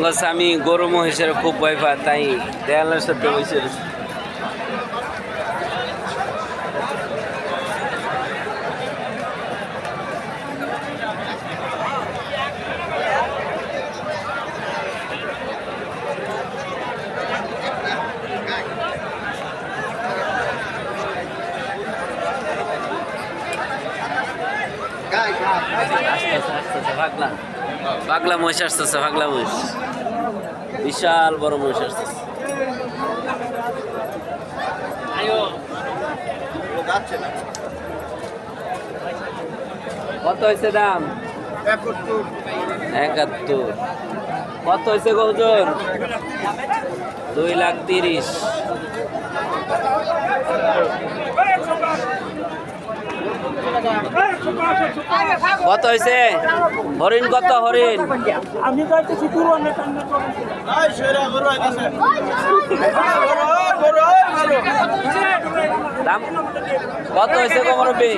আঙ্গস আমি গরু মহিষের খুব ভয় পাই তাই দেয়ালের সাথে বসে রয়েছি। আসতেছে, আসতেছে, পাগলা পাগলা মহিষ আসতেছে, পাগলা মহিষ। বিশাল বড় মহিষ আসতেছে। কত হয়েছে দাম? একাত্তর। কত হয়েছে গৌজন দুই লাখ তিরিশ। কত হয়েছে হরিণ কত হরিণ? আমি দাম কত হয়েছে কমরবি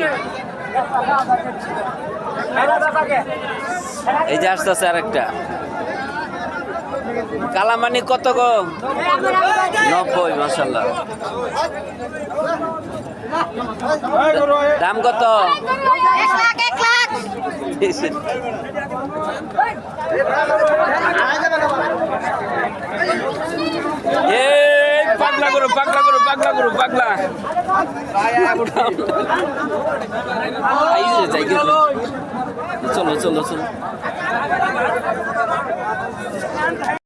এই যে আসতেছে আরেকটা। কালামানি কত গো? নব্বই মাসাল্লাহ দাম কত? পাগলা করো পাগলা করো পাগলা করো পাগলা। চলো চলো চলো।